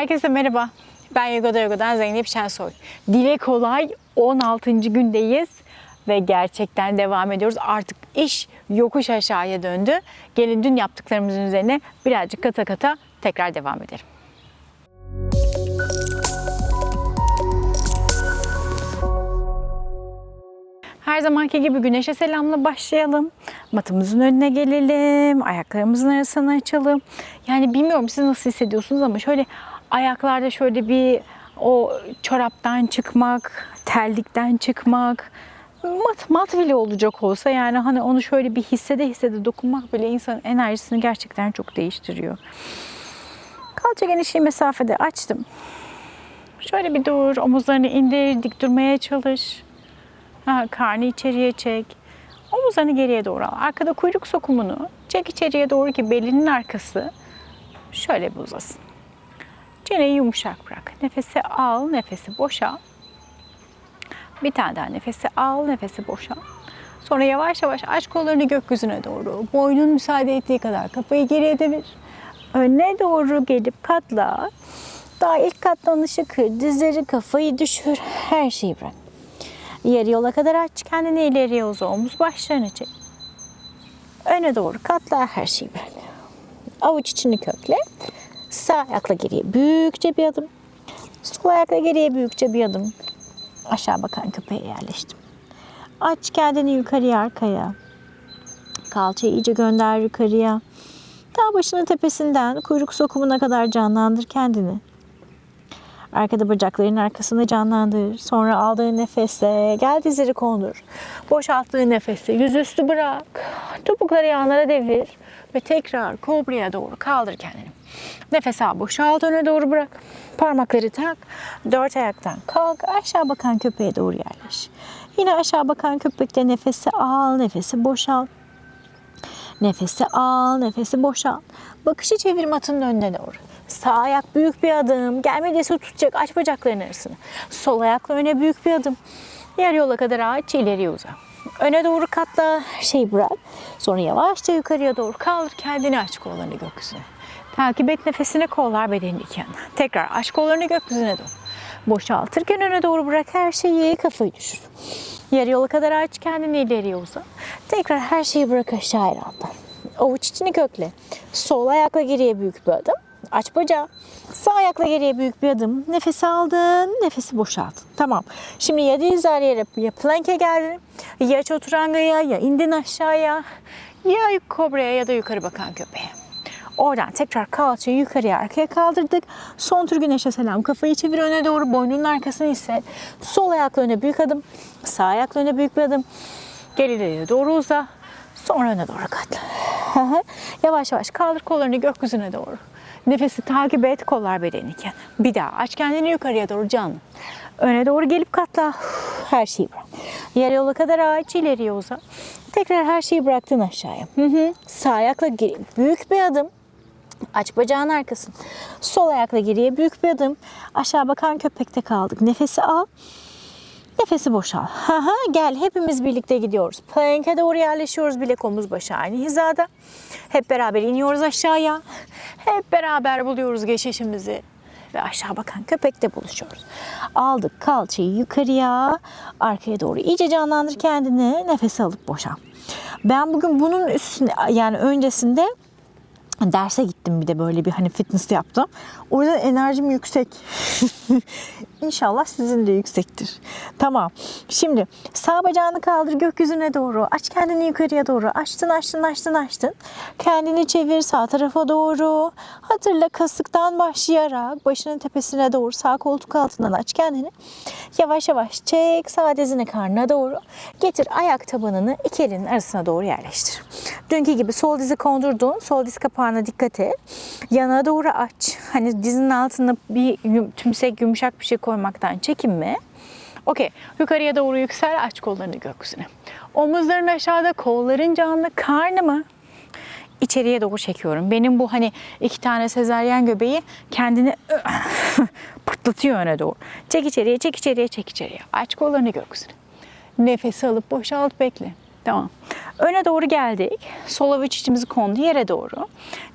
Herkese merhaba. Ben Yogo'da Yogo'dan Zeynep Şensoy. Dile kolay 16. gündeyiz ve gerçekten devam ediyoruz. Artık iş yokuş aşağıya döndü. Gelin dün yaptıklarımızın üzerine birazcık kata kata tekrar devam edelim. Her zamanki gibi güneşe selamla başlayalım. Matımızın önüne gelelim. Ayaklarımızın arasını açalım. Yani bilmiyorum siz nasıl hissediyorsunuz ama şöyle ayaklarda şöyle bir o çoraptan çıkmak, terlikten çıkmak, mat, mat bile olacak olsa yani hani onu şöyle bir hissede hissede dokunmak bile insanın enerjisini gerçekten çok değiştiriyor. Kalça genişliği mesafede açtım. Şöyle bir dur, omuzlarını indir, dik durmaya çalış. Ha, karnı içeriye çek. Omuzlarını geriye doğru al. Arkada kuyruk sokumunu çek içeriye doğru ki belinin arkası şöyle bir uzasın. Çeneyi yumuşak bırak. Nefesi al, nefesi boşal. Bir tane daha nefesi al, nefesi boşal. Sonra yavaş yavaş aç kollarını gökyüzüne doğru. Boynun müsaade ettiği kadar kafayı geriye devir. Öne doğru gelip katla. Daha ilk katlanışı kır. Dizleri kafayı düşür. Her şeyi bırak. Yarı yola kadar aç. Kendini ileriye uza. Omuz başlarını çek. Öne doğru katla. Her şeyi bırak. Avuç içini kökle. Sağ ayakla geriye büyükçe bir adım. Sol ayakla geriye büyükçe bir adım. Aşağı bakan köpeğe yerleştim. Aç kendini yukarıya arkaya. Kalçayı iyice gönder yukarıya. Dağ başının tepesinden kuyruk sokumuna kadar canlandır kendini. Arkada bacakların arkasını canlandır. Sonra aldığın nefesle gel dizleri kondur. Boşalttığın nefesle yüzüstü bırak. Topukları yanlara devir. Ve tekrar kobraya doğru kaldır kendini. Nefes al boşalt öne doğru bırak. Parmakları tak. Dört ayaktan kalk. Aşağı bakan köpeğe doğru yerleş. Yine aşağı bakan köpekte nefesi al, nefesi boşalt. Nefesi al, nefesi boşalt. Bakışı çevir matın önüne doğru. Sağ ayak büyük bir adım. Gelmediyse tutacak. Aç bacakların arasını. Sol ayakla öne büyük bir adım. Yarı yola kadar aç, ileriye uza. Öne doğru katla, şey bırak. Sonra yavaşça yukarıya doğru kaldır. Kendini aç kollarını gökyüzüne. Takip et nefesini kollar bedenin iki yanına. Tekrar aç kollarını gökyüzüne doğru. Boşaltırken öne doğru bırak her şeyi, kafayı düşür. Yarı yola kadar aç, kendini ileriye uza. Tekrar her şeyi bırak aşağı alttan. Avuç içini kökle. Sol ayakla geriye büyük bir adım. Aç bacağı. Sağ ayakla geriye büyük bir adım. Nefes aldın, nefesi boşaltın. Tamam. Şimdi ya dizler yere ya plank'e geldin. Ya çoturangaya ya indin aşağıya. Ya kobraya ya da yukarı bakan köpeğe. Oradan tekrar kalçayı yukarıya arkaya kaldırdık. Son tur güneşe selam. Kafayı çevir öne doğru. Boynunun arkasını hisset. Sol ayakla öne büyük adım. Sağ ayakla öne büyük bir adım. Gel ileriye doğru uza. Sonra öne doğru katla. yavaş yavaş kaldır kollarını gökyüzüne doğru. Nefesi takip et kollar bedeniyken. Bir daha aç kendini yukarıya doğru canlı. Öne doğru gelip katla. Her şeyi bırak. Yarı yola kadar aç ileriye uza. Tekrar her şeyi bıraktın aşağıya. Hı hı. Sağ ayakla geri, büyük bir adım. Aç bacağın arkasını. Sol ayakla geriye büyük bir adım. Aşağı bakan köpekte kaldık. Nefesi al. Nefesi boşal. Haha, gel hepimiz birlikte gidiyoruz. Plank'e doğru yerleşiyoruz. Bilek omuz başı aynı hizada. Hep beraber iniyoruz aşağıya. Hep beraber buluyoruz geçişimizi. Ve aşağı bakan köpekte buluşuyoruz. Aldık kalçayı yukarıya. Arkaya doğru iyice canlandır kendini. Nefes alıp boşal. Ben bugün bunun üstüne yani öncesinde derse gittim bir de böyle bir hani fitness yaptım. Orada enerjim yüksek. İnşallah sizin de yüksektir. Tamam. Şimdi sağ bacağını kaldır gökyüzüne doğru. Aç kendini yukarıya doğru. Açtın açtın açtın açtın. Kendini çevir sağ tarafa doğru. Hatırla kasıktan başlayarak başının tepesine doğru sağ koltuk altından aç kendini. Yavaş yavaş çek sağ dizini karnına doğru. Getir ayak tabanını iki elinin arasına doğru yerleştir. Dünkü gibi sol dizi kondurdun. Sol diz kapağına dikkat et. Yana doğru aç. Hani dizinin altına bir tümsek yumuşak bir şey koymaktan çekinme. Okey. Yukarıya doğru yüksel. Aç kollarını gökyüzüne. Omuzların aşağıda, kolların canlı. Karnımı içeriye doğru çekiyorum. Benim bu hani iki tane sezaryen göbeği kendini pırtlatıyor öne doğru. Çek içeriye, çek içeriye, çek içeriye. Aç kollarını gökyüzüne. Nefes alıp boşalt bekle. Tamam. Öne doğru geldik. Sol avuç içimizi kondu yere doğru.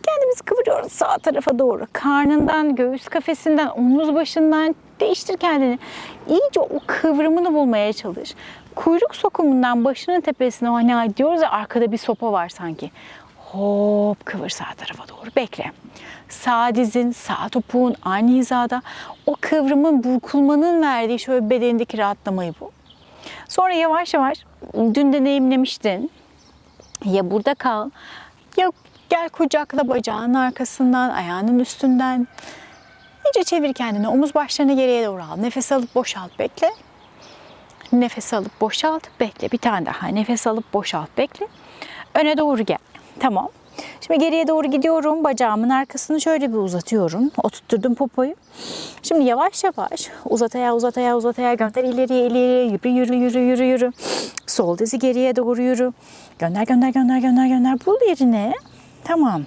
Kendimizi kıvırıyoruz sağ tarafa doğru. Karnından, göğüs kafesinden, omuz başından değiştir kendini. İyice o kıvrımını bulmaya çalış. Kuyruk sokumundan başının tepesine hani diyoruz ya arkada bir sopa var sanki. Hop kıvır sağ tarafa doğru bekle. Sağ dizin, sağ topuğun aynı hizada. O kıvrımın, burkulmanın verdiği şöyle bedenindeki rahatlamayı bul. Sonra yavaş yavaş dün deneyimlemiştin. Ya burada kal ya gel kucakla bacağın arkasından, ayağının üstünden. İyice çevir kendini. Omuz başlarını geriye doğru al. Nefes alıp boşalt, bekle. Nefes alıp boşalt, bekle. Bir tane daha. Nefes alıp boşalt, bekle. Öne doğru gel. Tamam. Şimdi geriye doğru gidiyorum. Bacağımın arkasını şöyle bir uzatıyorum. Oturtturdum popoyu. Şimdi yavaş yavaş uzat ayağı uzat ayağı uzat ayağı gönder ileriye ileriye yürü yürü yürü yürü yürü. Sol dizi geriye doğru yürü. Gönder gönder gönder gönder gönder. Bul yerine. Tamam.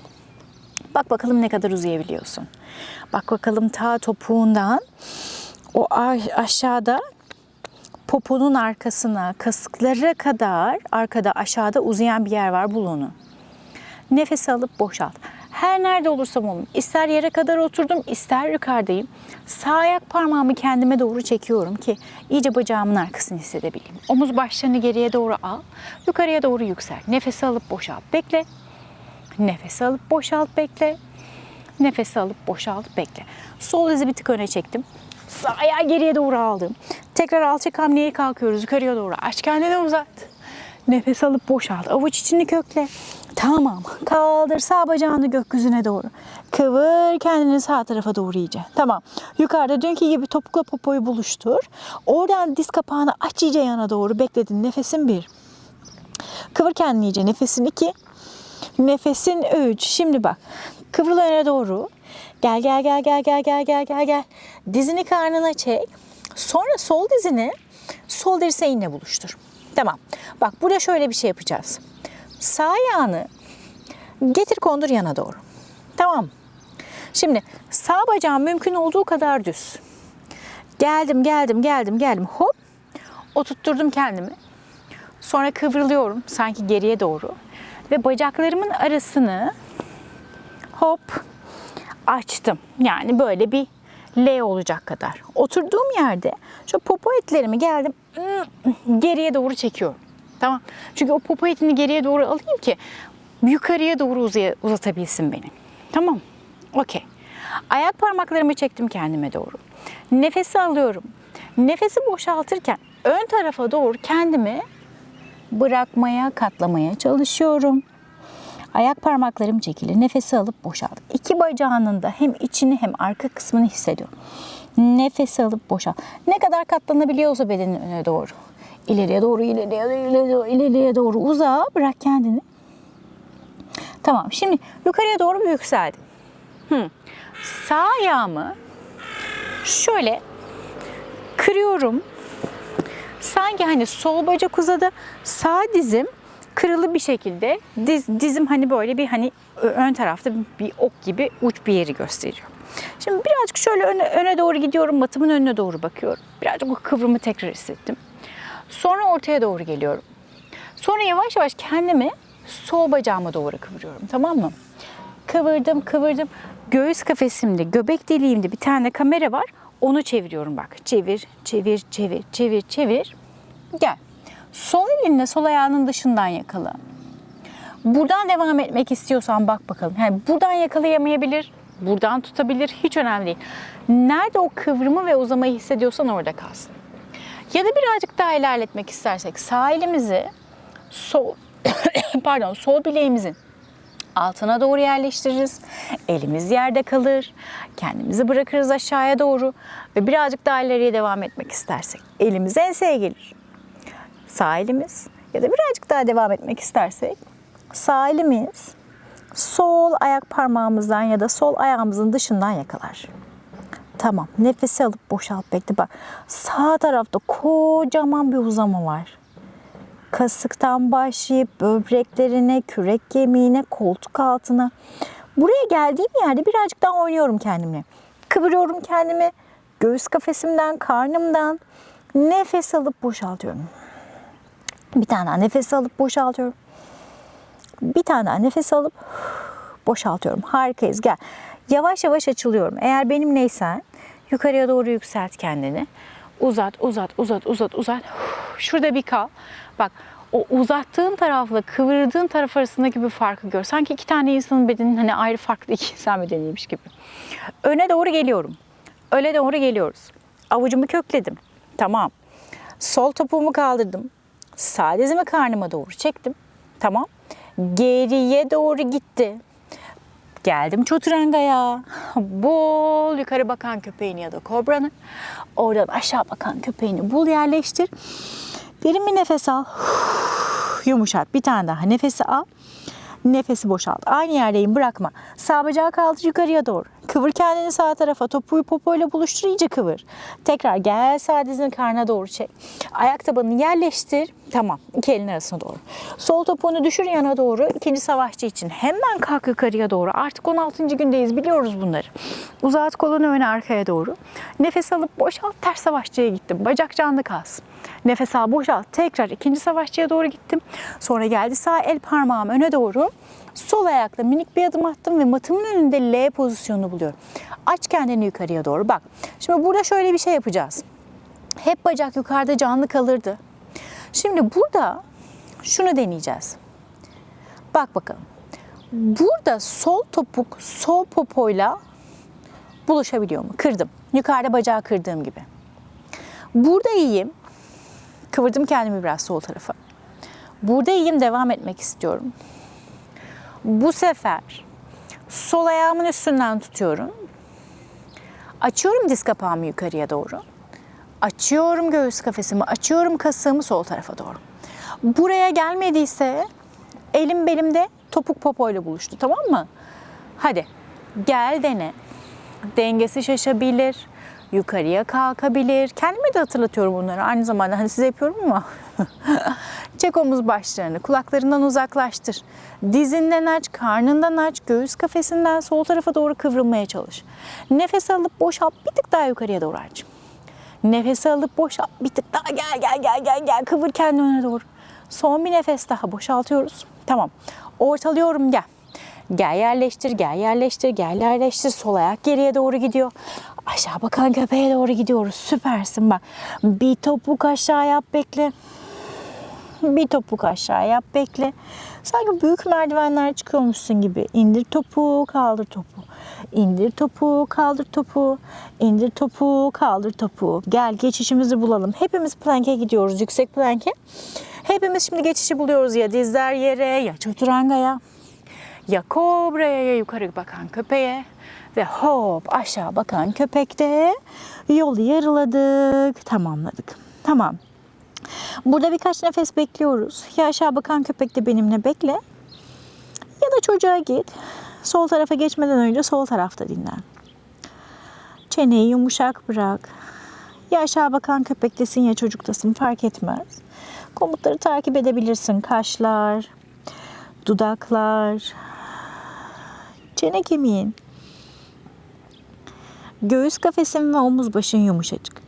Bak bakalım ne kadar uzayabiliyorsun. Bak bakalım ta topuğundan o aşağıda poponun arkasına kasıklara kadar arkada aşağıda uzayan bir yer var bul onu. Nefes alıp boşalt. Her nerede olursam olayım. İster yere kadar oturdum, ister yukarıdayım. Sağ ayak parmağımı kendime doğru çekiyorum ki iyice bacağımın arkasını hissedebileyim. Omuz başlarını geriye doğru al. Yukarıya doğru yüksel. Nefes alıp boşalt. Bekle. Nefes alıp boşalt. Bekle. Nefes alıp boşalt. Bekle. Sol dizi bir tık öne çektim. Sağ ayağı geriye doğru aldım. Tekrar alçak hamleye kalkıyoruz. Yukarıya doğru. Aç kendini uzat. Nefes alıp boşalt. Avuç içini kökle. Tamam. Kaldır sağ bacağını gökyüzüne doğru. Kıvır kendini sağ tarafa doğru iyice. Tamam. Yukarıda dünkü gibi topukla popoyu buluştur. Oradan diz kapağını aç iyice yana doğru. Bekledin. Nefesin bir. Kıvır kendini iyice. Nefesin iki. Nefesin üç. Şimdi bak. Kıvrıl öne doğru. Gel gel gel gel gel gel gel gel gel. Dizini karnına çek. Sonra sol dizini sol dirseğinle buluştur. Tamam. Bak burada şöyle bir şey yapacağız. Sağ ayağını getir kondur yana doğru. Tamam. Şimdi sağ bacağım mümkün olduğu kadar düz. Geldim, geldim, geldim, geldim. Hop. Oturtturdum kendimi. Sonra kıvrılıyorum sanki geriye doğru. Ve bacaklarımın arasını hop açtım. Yani böyle bir L olacak kadar. Oturduğum yerde şu popo etlerimi geldim geriye doğru çekiyorum. Tamam. Çünkü o popo etini geriye doğru alayım ki yukarıya doğru uzatabilsin beni. Tamam. Okey. Ayak parmaklarımı çektim kendime doğru. Nefesi alıyorum. Nefesi boşaltırken ön tarafa doğru kendimi bırakmaya, katlamaya çalışıyorum. Ayak parmaklarım çekilir. Nefesi alıp boşalt. İki bacağının da hem içini hem arka kısmını hissediyorum. Nefes alıp boşalt. Ne kadar katlanabiliyorsa bedenin öne doğru. İleriye doğru, ileriye doğru, ileriye doğru, ileriye doğru uzağa bırak kendini. Tamam. Şimdi yukarıya doğru bir yükseldim. Hı. Sağ ayağımı şöyle kırıyorum. Sanki hani sol bacak uzadı, sağ dizim kırılı bir şekilde diz, dizim hani böyle bir hani ön tarafta bir ok gibi uç bir yeri gösteriyor. Şimdi birazcık şöyle öne, öne doğru gidiyorum, matımın önüne doğru bakıyorum. Birazcık o kıvrımı tekrar hissettim. Sonra ortaya doğru geliyorum. Sonra yavaş yavaş kendimi sol bacağıma doğru kıvırıyorum tamam mı? Kıvırdım, kıvırdım. Göğüs kafesimde, göbek deliğimde bir tane kamera var. Onu çeviriyorum bak. Çevir, çevir, çevir, çevir, çevir. Gel. Sol elinle sol ayağının dışından yakala. Buradan devam etmek istiyorsan bak bakalım. Yani buradan yakalayamayabilir, buradan tutabilir. Hiç önemli değil. Nerede o kıvrımı ve uzamayı hissediyorsan orada kalsın. Ya da birazcık daha ilerletmek istersek sağ elimizi sol pardon sol bileğimizin altına doğru yerleştiririz. Elimiz yerde kalır. Kendimizi bırakırız aşağıya doğru ve birazcık daha ileriye devam etmek istersek elimiz enseye gelir. Sağ elimiz ya da birazcık daha devam etmek istersek sağ elimiz sol ayak parmağımızdan ya da sol ayağımızın dışından yakalar. Tamam. Nefesi alıp boşalt bekle bak. Sağ tarafta kocaman bir uzama var. Kasıktan başlayıp böbreklerine, kürek kemiğine, koltuk altına. Buraya geldiğim yerde birazcık daha oynuyorum kendimle. Kıvırıyorum kendimi. Göğüs kafesimden, karnımdan. Nefes alıp boşaltıyorum. Bir tane daha nefes alıp boşaltıyorum. Bir tane daha nefes alıp boşaltıyorum. Harikayız. Gel. Yavaş yavaş açılıyorum. Eğer benimleysen yukarıya doğru yükselt kendini. Uzat, uzat, uzat, uzat, uzat. Şurada bir kal. Bak o uzattığın tarafla kıvırdığın taraf arasındaki bir farkı gör. Sanki iki tane insanın bedeninin hani ayrı farklı iki insan bedeniymiş gibi. Öne doğru geliyorum. Öne doğru geliyoruz. Avucumu kökledim. Tamam. Sol topuğumu kaldırdım. Sağ dizimi karnıma doğru çektim. Tamam. Geriye doğru gitti. Geldim çoturangaya. Bul yukarı bakan köpeğini ya da kobranı. Oradan aşağı bakan köpeğini bul yerleştir. Derin bir nefes al. Yumuşat. Bir tane daha nefesi al. Nefesi boşalt. Aynı yerdeyim bırakma. Sağ bacağı kaldır yukarıya doğru. Kıvır kendini sağ tarafa. Topuğu popoyla buluştur iyice kıvır. Tekrar gel sağ dizini karnına doğru çek. Ayak tabanını yerleştir. Tamam. İki elin arasına doğru. Sol topuğunu düşür yana doğru. İkinci savaşçı için. Hemen kalk yukarıya doğru. Artık 16. gündeyiz. Biliyoruz bunları. Uzat kolunu öne arkaya doğru. Nefes alıp boşalt. Ters savaşçıya gittim. Bacak canlı kalsın. Nefes al boşalt. Tekrar ikinci savaşçıya doğru gittim. Sonra geldi sağ el parmağım öne doğru. Sol ayakla minik bir adım attım ve matımın önünde L pozisyonunu buluyorum. Aç kendini yukarıya doğru. Bak şimdi burada şöyle bir şey yapacağız. Hep bacak yukarıda canlı kalırdı. Şimdi burada şunu deneyeceğiz. Bak bakalım. Burada sol topuk sol popoyla buluşabiliyor mu? Kırdım. Yukarıda bacağı kırdığım gibi. Burada iyiyim. Kıvırdım kendimi biraz sol tarafa. Burada iyiyim devam etmek istiyorum. Bu sefer sol ayağımın üstünden tutuyorum. Açıyorum diz kapağımı yukarıya doğru. Açıyorum göğüs kafesimi, açıyorum kasığımı sol tarafa doğru. Buraya gelmediyse elim belimde topuk popoyla buluştu tamam mı? Hadi gel dene. Dengesi şaşabilir, yukarıya kalkabilir. Kendime de hatırlatıyorum bunları aynı zamanda. Hani size yapıyorum ama. Çek omuz başlarını, kulaklarından uzaklaştır. Dizinden aç, karnından aç, göğüs kafesinden sol tarafa doğru kıvrılmaya çalış. Nefes alıp boşalt, bir tık daha yukarıya doğru aç. Nefes alıp boşalt, bir tık daha gel gel gel gel gel kıvır kendini öne doğru. Son bir nefes daha boşaltıyoruz. Tamam. Ortalıyorum gel. Gel yerleştir, gel yerleştir, gel yerleştir. Sol ayak geriye doğru gidiyor. Aşağı bakan köpeğe doğru gidiyoruz. Süpersin bak. Bir topuk aşağı yap bekle. Bir topuk aşağı yap bekle. Sanki büyük merdivenler çıkıyormuşsun gibi. İndir topu, kaldır topu. İndir topu, kaldır topu. İndir topu, kaldır topu. Gel geçişimizi bulalım. Hepimiz plank'e gidiyoruz. Yüksek plank'e. Hepimiz şimdi geçişi buluyoruz ya dizler yere ya çaturangaya ya kobraya ya yukarı bakan köpeğe ve hop aşağı bakan köpekte yolu yarıladık, tamamladık. Tamam. Burada birkaç nefes bekliyoruz. Ya aşağı bakan köpek de benimle bekle. Ya da çocuğa git. Sol tarafa geçmeden önce sol tarafta dinlen. Çeneyi yumuşak bırak. Ya aşağı bakan köpektesin ya çocuktasın fark etmez. Komutları takip edebilirsin. Kaşlar, dudaklar, çene kemiğin, göğüs kafesin ve omuz başın yumuşacık.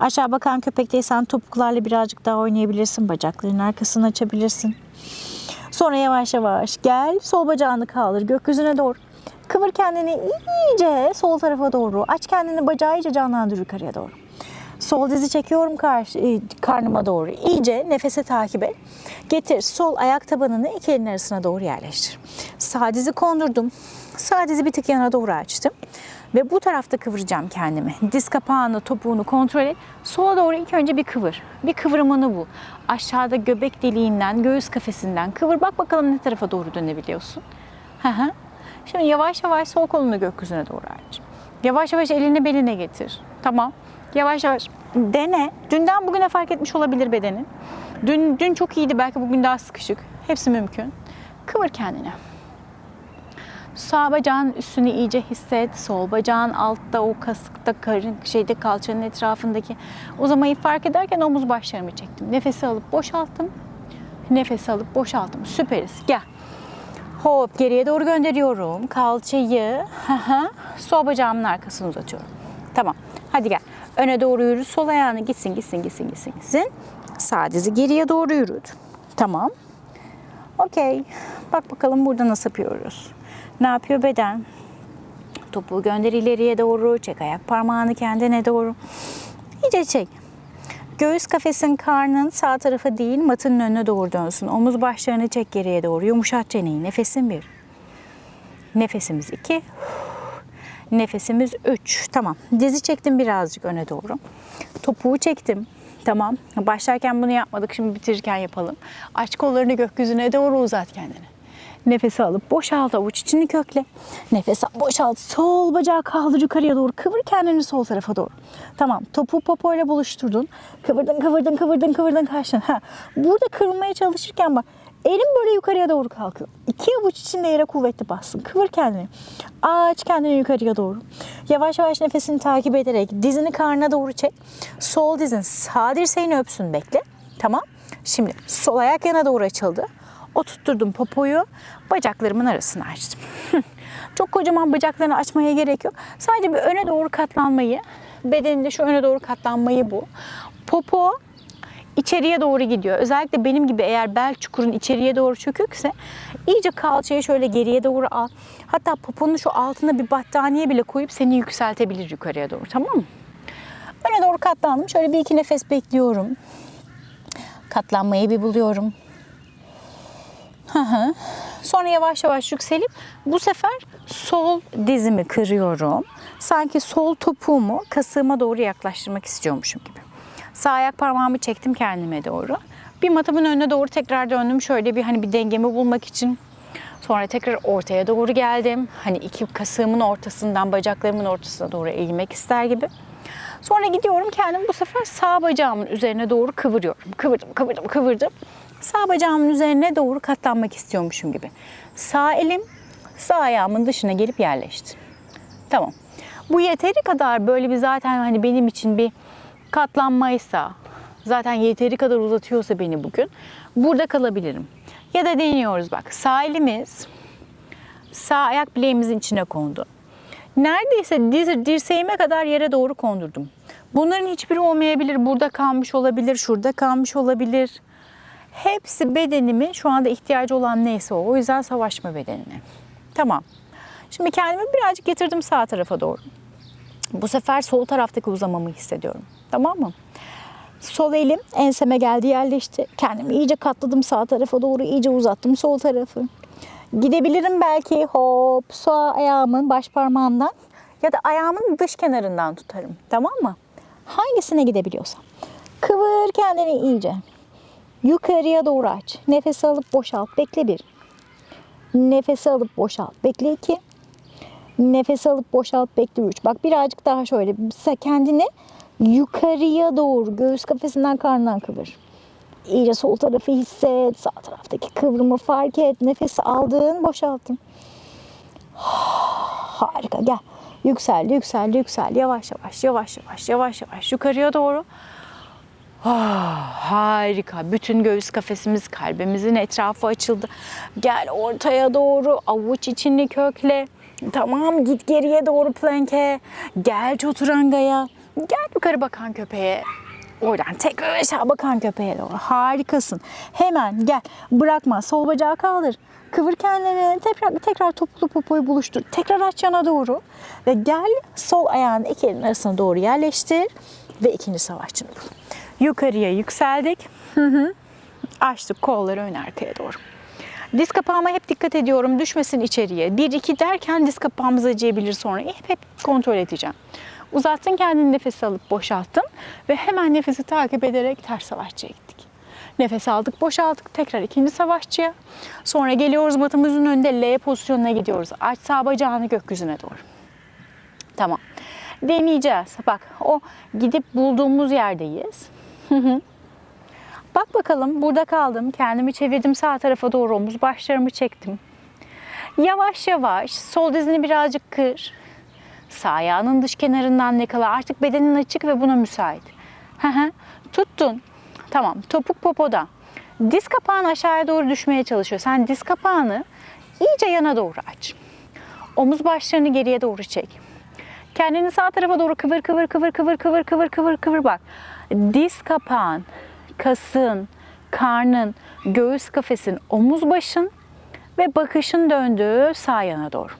Aşağı bakan köpekteysen topuklarla birazcık daha oynayabilirsin. Bacakların arkasını açabilirsin. Sonra yavaş yavaş gel sol bacağını kaldır gökyüzüne doğru. Kıvır kendini iyice sol tarafa doğru. Aç kendini bacağı iyice canlandır yukarıya doğru. Sol dizi çekiyorum karşı, e, karnıma doğru. İyice nefese takip et. Getir sol ayak tabanını iki elin arasına doğru yerleştir. Sağ dizi kondurdum. Sağ dizi bir tık yana doğru açtım. Ve bu tarafta kıvıracağım kendimi. Diz kapağını, topuğunu kontrol et. Sola doğru ilk önce bir kıvır. Bir kıvrımını bul. Aşağıda göbek deliğinden, göğüs kafesinden kıvır. Bak bakalım ne tarafa doğru dönebiliyorsun. Şimdi yavaş yavaş sol kolunu gökyüzüne doğru aç. Yavaş yavaş elini beline getir. Tamam. Yavaş yavaş dene. Dünden bugüne fark etmiş olabilir bedenin. Dün, dün çok iyiydi belki bugün daha sıkışık. Hepsi mümkün. Kıvır kendini. Sağ bacağın üstünü iyice hisset. Sol bacağın altta o kasıkta, karın, şeyde kalçanın etrafındaki uzamayı fark ederken omuz başlarımı çektim. Nefesi alıp boşalttım. Nefes alıp boşalttım. Süperiz. Gel. Hop geriye doğru gönderiyorum. Kalçayı sol bacağımın arkasını uzatıyorum. Tamam. Hadi gel. Öne doğru yürü. Sol ayağını gitsin, gitsin, gitsin, gitsin, gitsin. Sağ dizi geriye doğru yürüdü. Tamam. Okey. Bak bakalım burada nasıl yapıyoruz. Ne yapıyor beden? Topuğu gönder ileriye doğru. Çek ayak parmağını kendine doğru. İyice çek. Göğüs kafesin karnın sağ tarafı değil matının önüne doğru dönsün. Omuz başlarını çek geriye doğru. Yumuşat çeneyi. Nefesin bir. Nefesimiz iki. Nefesimiz üç. Tamam. Dizi çektim birazcık öne doğru. Topuğu çektim. Tamam. Başlarken bunu yapmadık. Şimdi bitirirken yapalım. Aç kollarını gökyüzüne doğru uzat kendini. Nefesi alıp boşalt avuç içini kökle. Nefes al boşalt. Sol bacağı kaldır yukarıya doğru. Kıvır kendini sol tarafa doğru. Tamam. Topu popoyla buluşturdun. Kıvırdın kıvırdın kıvırdın kıvırdın kaçtın. Ha. Burada kıvrılmaya çalışırken bak. Elim böyle yukarıya doğru kalkıyor. İki avuç içinde yere kuvvetli bassın. Kıvır kendini. Aç kendini yukarıya doğru. Yavaş yavaş nefesini takip ederek dizini karnına doğru çek. Sol dizin sağ dirseğini öpsün bekle. Tamam. Şimdi sol ayak yana doğru açıldı. Oturtturdum popoyu. Bacaklarımın arasını açtım. Çok kocaman bacaklarını açmaya gerek yok. Sadece bir öne doğru katlanmayı, bedeninde şu öne doğru katlanmayı bu. Popo içeriye doğru gidiyor. Özellikle benim gibi eğer bel çukurun içeriye doğru çökükse iyice kalçayı şöyle geriye doğru al. Hatta poponun şu altına bir battaniye bile koyup seni yükseltebilir yukarıya doğru tamam mı? Öne doğru katlandım. Şöyle bir iki nefes bekliyorum. Katlanmayı bir buluyorum. Sonra yavaş yavaş yükselip bu sefer sol dizimi kırıyorum. Sanki sol topuğumu kasığıma doğru yaklaştırmak istiyormuşum gibi. Sağ ayak parmağımı çektim kendime doğru. Bir matımın önüne doğru tekrar döndüm. Şöyle bir hani bir dengemi bulmak için. Sonra tekrar ortaya doğru geldim. Hani iki kasığımın ortasından bacaklarımın ortasına doğru eğilmek ister gibi. Sonra gidiyorum kendim bu sefer sağ bacağımın üzerine doğru kıvırıyorum. Kıvırdım, kıvırdım, kıvırdım. Sağ bacağımın üzerine doğru katlanmak istiyormuşum gibi. Sağ elim sağ ayağımın dışına gelip yerleşti. Tamam. Bu yeteri kadar böyle bir zaten hani benim için bir katlanmaysa, zaten yeteri kadar uzatıyorsa beni bugün burada kalabilirim. Ya da deniyoruz bak. Sağ elimiz sağ ayak bileğimizin içine kondu. Neredeyse diz, dirseğime kadar yere doğru kondurdum. Bunların hiçbiri olmayabilir. Burada kalmış olabilir, şurada kalmış olabilir. Hepsi bedenimin şu anda ihtiyacı olan neyse o. O yüzden savaşma bedenine. Tamam. Şimdi kendimi birazcık getirdim sağ tarafa doğru. Bu sefer sol taraftaki uzamamı hissediyorum. Tamam mı? Sol elim enseme geldi yerleşti. Kendimi iyice katladım sağ tarafa doğru iyice uzattım sol tarafı. Gidebilirim belki hop sağ ayağımın baş parmağından ya da ayağımın dış kenarından tutarım. Tamam mı? Hangisine gidebiliyorsam. Kıvır kendini iyice. Yukarıya doğru aç. Nefes alıp boşalt. Bekle bir. Nefes alıp boşalt. Bekle iki. Nefes alıp boşalt. Bekle üç. Bak birazcık daha şöyle. Kendini yukarıya doğru göğüs kafesinden karnından kıvır. İyice sol tarafı hisset. Sağ taraftaki kıvrımı fark et. Nefes aldın, boşalttın. Harika. Gel. Yüksel, yüksel, yüksel. Yavaş yavaş, yavaş yavaş, yavaş yavaş yukarıya doğru. Ah, harika. Bütün göğüs kafesimiz, kalbimizin etrafı açıldı. Gel ortaya doğru avuç içini kökle. Tamam git geriye doğru planke. Gel çoturangaya. Gel yukarı bakan köpeğe. Oradan tekrar aşağı bakan köpeğe doğru. Harikasın. Hemen gel. Bırakma. Sol bacağı kaldır. Kıvır kendini. Tekrar tekrar toplu popoyu buluştur. Tekrar aç yana doğru. Ve gel sol ayağını iki elin arasına doğru yerleştir. Ve ikinci savaşçını bul. Yukarıya yükseldik. Açtık kolları ön arkaya doğru. Diz kapağıma hep dikkat ediyorum. Düşmesin içeriye. Bir iki derken diz kapağımız acıyabilir sonra. Hep hep kontrol edeceğim. Uzattın kendini nefes alıp boşalttın ve hemen nefesi takip ederek ters savaşçıya gittik. Nefes aldık, boşalttık. Tekrar ikinci savaşçıya. Sonra geliyoruz matımızın önünde L pozisyonuna gidiyoruz. Aç sağ bacağını gökyüzüne doğru. Tamam. Deneyeceğiz. Bak o gidip bulduğumuz yerdeyiz. Bak bakalım burada kaldım. Kendimi çevirdim sağ tarafa doğru omuz başlarımı çektim. Yavaş yavaş sol dizini birazcık kır. Sağ ayağının dış kenarından kadar artık bedenin açık ve buna müsait. Tuttun. Tamam. Topuk popoda. Diz kapağın aşağıya doğru düşmeye çalışıyor. Sen diz kapağını iyice yana doğru aç. Omuz başlarını geriye doğru çek. Kendini sağ tarafa doğru kıvır kıvır kıvır kıvır kıvır kıvır kıvır kıvır bak. Diz kapağın, kasın, karnın, göğüs kafesin, omuz başın ve bakışın döndüğü sağ yana doğru.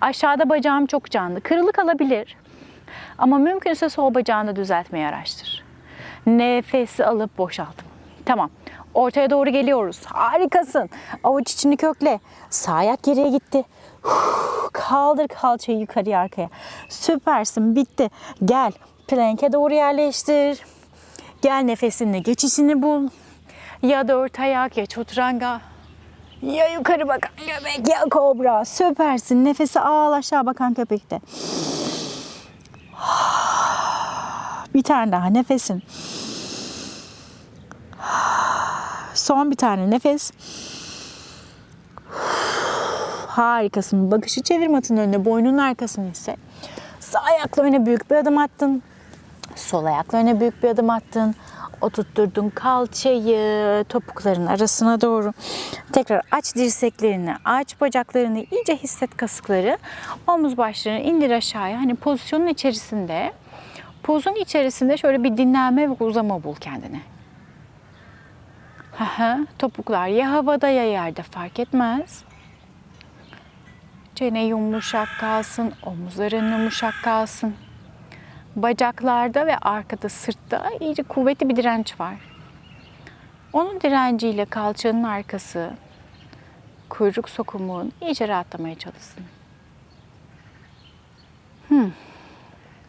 Aşağıda bacağım çok canlı. Kırılık alabilir. Ama mümkünse sol bacağını düzeltmeyi araştır. Nefesi alıp boşaltın. Tamam. Ortaya doğru geliyoruz. Harikasın. Avuç içini kökle. Sağ ayak geriye gitti. Kaldır kalçayı yukarıya arkaya. Süpersin. Bitti. Gel. Plank'e doğru yerleştir. Gel nefesinle geçişini bul. Ya dört ayak ya çotranga. Ya yukarı bakan köpek ya kobra. Süpersin. Nefesi al aşağı bakan köpekte. Bir tane daha nefesin. Son bir tane nefes. Harikasın. Bakışı çevir matın önüne. Boynunun arkasını hisset. Sağ ayakla öne büyük bir adım attın. Sol ayakla öne büyük bir adım attın. Oturtturdun kalçayı topukların arasına doğru. Tekrar aç dirseklerini, aç bacaklarını, iyice hisset kasıkları. Omuz başlarını indir aşağıya. Hani pozisyonun içerisinde, pozun içerisinde şöyle bir dinlenme ve uzama bul kendine. Topuklar ya havada ya yerde fark etmez. Çene yumuşak kalsın, omuzların yumuşak kalsın. Bacaklarda ve arkada sırtta iyice kuvvetli bir direnç var. Onun direnciyle kalçanın arkası, kuyruk sokumun iyice rahatlamaya çalışsın. Hmm.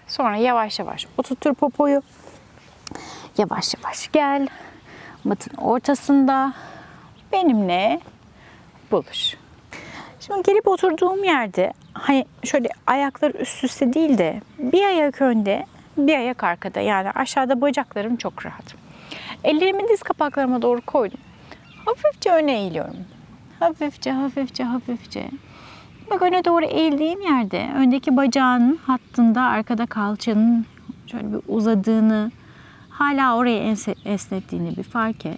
Sonra yavaş yavaş oturtur popoyu. Yavaş yavaş gel. Matın ortasında benimle buluş. Şimdi gelip oturduğum yerde hani şöyle ayaklar üst üste değil de bir ayak önde, bir ayak arkada. Yani aşağıda bacaklarım çok rahat. Ellerimi diz kapaklarıma doğru koydum. Hafifçe öne eğiliyorum. Hafifçe, hafifçe, hafifçe. Bak öne doğru eğildiğim yerde öndeki bacağın hattında arkada kalçanın şöyle bir uzadığını, hala ense- esnettiğini bir fark et.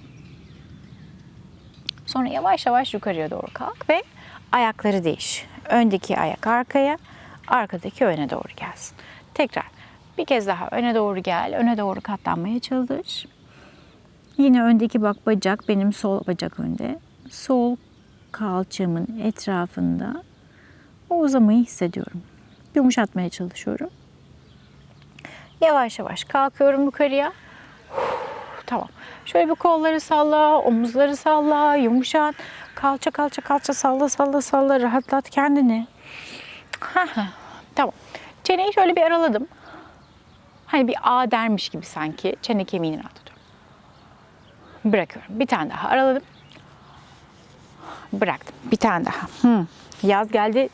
Sonra yavaş yavaş yukarıya doğru kalk ve ayakları değiş. Öndeki ayak arkaya, arkadaki öne doğru gelsin. Tekrar bir kez daha öne doğru gel, öne doğru katlanmaya çalış. Yine öndeki bak bacak benim sol bacak önde. Sol kalçamın etrafında o uzamayı hissediyorum. Yumuşatmaya çalışıyorum. Yavaş yavaş kalkıyorum yukarıya. Tamam. Şöyle bir kolları salla, omuzları salla, yumuşat. Kalça kalça kalça salla salla salla rahatlat kendini. Tamam. Çeneyi şöyle bir araladım. Hani bir A dermiş gibi sanki. Çene kemiğini rahatlatıyorum. Bırakıyorum. Bir tane daha araladım. Bıraktım. Bir tane daha. Hmm. Yaz geldi.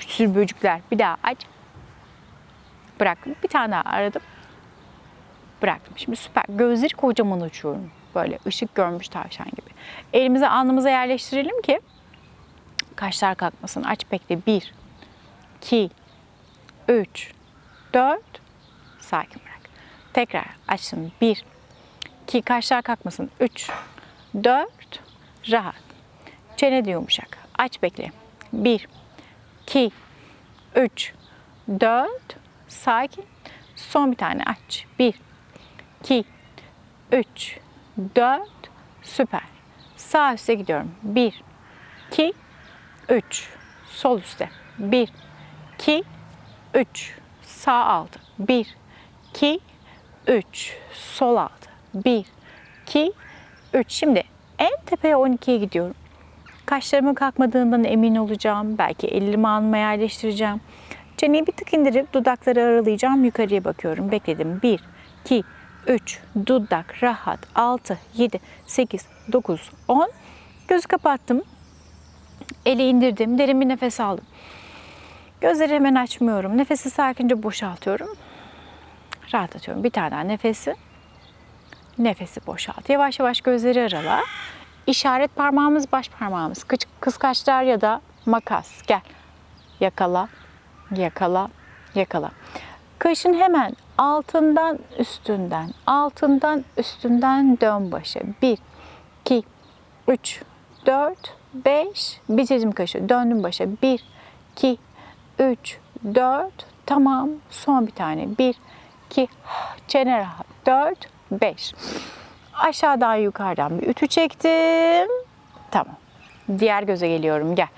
Bir sürü böcükler. Bir daha aç. Bıraktım. Bir tane daha aradım bıraktım. Şimdi süper. Gözleri kocaman açıyorum. Böyle ışık görmüş tavşan gibi. Elimizi alnımıza yerleştirelim ki kaşlar kalkmasın. Aç bekle. Bir, iki, üç, dört. Sakin bırak. Tekrar açtım. Bir, iki, kaşlar kalkmasın. Üç, dört. Rahat. Çene de yumuşak. Aç bekle. Bir, iki, üç, dört. Sakin. Son bir tane aç. Bir, 2, 3, 4, süper. Sağ üste gidiyorum. 1, 2, 3, sol üste. 1, 2, 3, sağ aldı. 1, 2, 3, sol aldı. 1, 2, 3. Şimdi en tepeye 12'ye gidiyorum. Kaşlarımın kalkmadığından emin olacağım. Belki elimi alnıma yerleştireceğim. Çeneyi bir tık indirip dudakları aralayacağım. Yukarıya bakıyorum. Bekledim. 1, 2, 3, dudak rahat, 6, 7, 8, 9, 10. Gözü kapattım. Eli indirdim. Derin bir nefes aldım. Gözleri hemen açmıyorum. Nefesi sakince boşaltıyorum. Rahatlatıyorum. Bir tane daha nefesi. Nefesi boşalt. Yavaş yavaş gözleri arala. İşaret parmağımız baş parmağımız. Kıç, kıskaçlar ya da makas. Gel. Yakala. Yakala. Yakala. Kaşın hemen altından üstünden, altından üstünden dön başa. 1, 2, 3, 4, 5. Bitirdim kaşı. Döndüm başa. 1, 2, 3, 4. Tamam. Son bir tane. Bir, iki, çene rahat. Dört, beş. Aşağıdan yukarıdan bir ütü çektim. Tamam. Diğer göze geliyorum. Gel.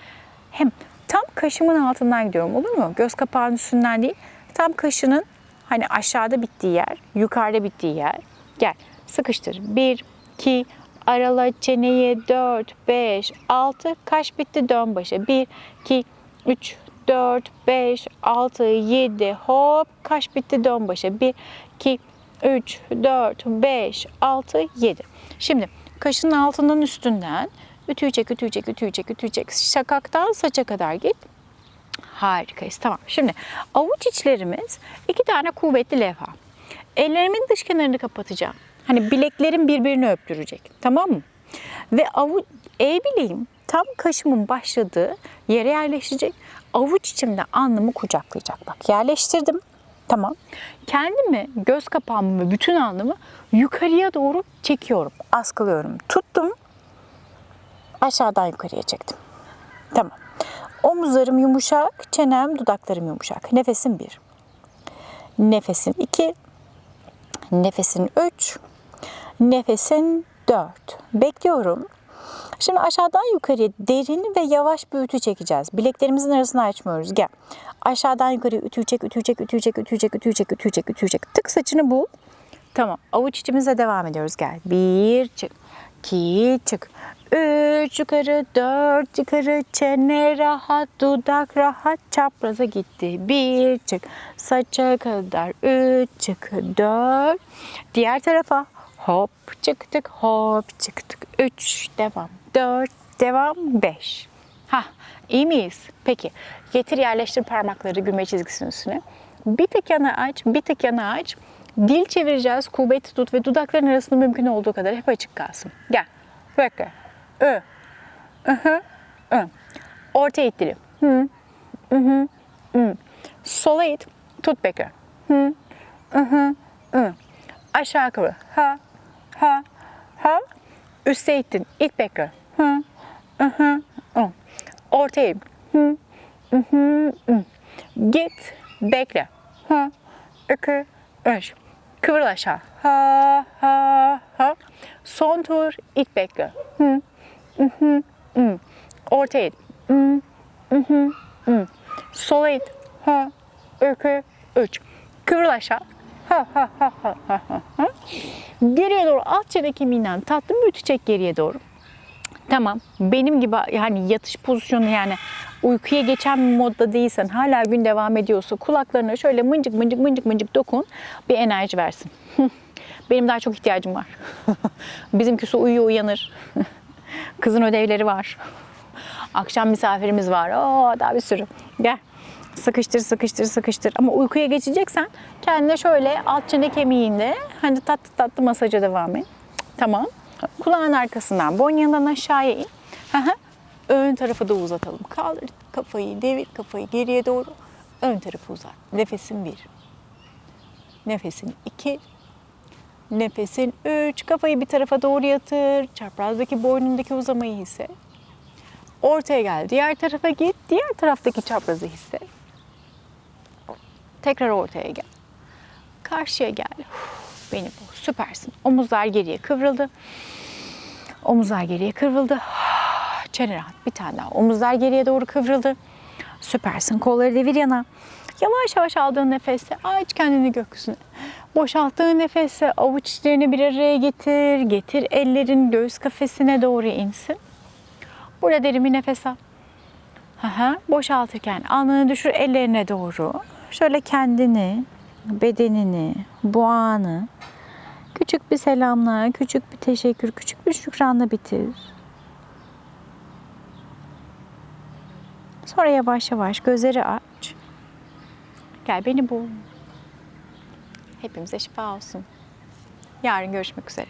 Hem tam kaşımın altından gidiyorum olur mu? Göz kapağının üstünden değil. Tam kaşının hani aşağıda bittiği yer, yukarıda bittiği yer. Gel. Sıkıştır. Bir, iki, arala çeneyi. Dört, beş, altı. Kaş bitti. Dön başa. Bir, iki, üç, 4, 5, 6, 7, hop kaş bitti dön başa. 1, 2, 3, 4, 5, 6, 7. Şimdi kaşın altından üstünden ütüyü çek, ütüyü çek, ütüyü çek, ütüyü çek. Şakaktan saça kadar git. Harikayız. Tamam. Şimdi avuç içlerimiz iki tane kuvvetli levha. Ellerimin dış kenarını kapatacağım. Hani bileklerim birbirini öptürecek. Tamam mı? Ve avuç, el bileğim tam kaşımın başladığı yere yerleşecek. Avuç içimde alnımı kucaklayacak. Bak yerleştirdim. Tamam. Kendimi, göz kapağımı bütün alnımı yukarıya doğru çekiyorum. Askılıyorum. Tuttum. Aşağıdan yukarıya çektim. Tamam. Omuzlarım yumuşak, çenem, dudaklarım yumuşak. Nefesim bir. Nefesin iki. Nefesin üç. Nefesin dört. Bekliyorum. Şimdi aşağıdan yukarıya derin ve yavaş bir ütü çekeceğiz. Bileklerimizin arasını açmıyoruz. Gel. Aşağıdan yukarı ütü çek, ütü çek, ütü çek, ütü çek, ütü çek, ütü çek, ütü çek. Tık saçını bul. Tamam. Avuç içimize devam ediyoruz. Gel. Bir çık. iki çık. Üç yukarı, dört yukarı, çene rahat, dudak rahat, çapraza gitti. Bir çık, saça kadar, üç çık, dört. Diğer tarafa hop çıktık, hop çıktık. Üç, devam, dört, devam, beş. Ha, iyi miyiz? Peki, getir yerleştir parmakları gülme çizgisinin üstüne. Bir tek yana aç, bir tek yana aç. Dil çevireceğiz, kuvvetli tut ve dudakların arasında mümkün olduğu kadar hep açık kalsın. Gel, bekle. Ö. Hı Ö. Orta ittirim. Hı. Hı hı. Hı. Sola it. Tut bekle. Hı. Hı hı. Hı. Aşağı kıvır. Ha. Ha. Ha. Üste ittin. İt bekle. Hı. Hı hı. Hı. Orta it. Hı. Hı hı. Hı. Git. Bekle. Ha. İki. Üç. Kıvır aşağı. Ha. Ha. Ha. Son tur. it bekle. Hı. Orta it. Hı. Sola it. Ha. İki. Üç. Kıvrıl aşağı. Geriye doğru alt çene kemiğinden tatlı ütü çek geriye doğru. Tamam. Benim gibi yani yatış pozisyonu yani uykuya geçen bir modda değilsen hala gün devam ediyorsa kulaklarına şöyle mıncık mıncık mıncık mıncık dokun bir enerji versin. Benim daha çok ihtiyacım var. Bizimkisi uyuyor uyanır. Kızın ödevleri var. Akşam misafirimiz var. Oo, daha bir sürü. Gel. Sıkıştır, sıkıştır, sıkıştır. Ama uykuya geçeceksen kendine şöyle alt çene kemiğinde hani tatlı tatlı masaja devam et. Tamam. Kulağın arkasından, boyun yanından aşağıya in. Ön tarafı da uzatalım. Kaldır kafayı, devir kafayı geriye doğru. Ön tarafı uzat. Nefesin bir. Nefesin iki. Nefesin 3. Kafayı bir tarafa doğru yatır. Çaprazdaki boynundaki uzamayı hisset. Ortaya gel. Diğer tarafa git. Diğer taraftaki çaprazı hisset. Tekrar ortaya gel. Karşıya gel. Uf, Beni bu. Süpersin. Omuzlar geriye kıvrıldı. Omuzlar geriye kıvrıldı. Çene rahat. Bir tane daha. Omuzlar geriye doğru kıvrıldı. Süpersin. Kolları devir yana. Yavaş yavaş aldığın nefeste aç kendini gökyüzüne. Boşalttığın nefeste avuç içlerini bir araya getir. Getir ellerin göğüs kafesine doğru insin. Burada derin bir nefes al. Aha, boşaltırken alnını düşür ellerine doğru. Şöyle kendini, bedenini, bu anı küçük bir selamla, küçük bir teşekkür, küçük bir şükranla bitir. Sonra yavaş yavaş gözleri aç. Gel beni bul. Hepimize şifa olsun. Yarın görüşmek üzere.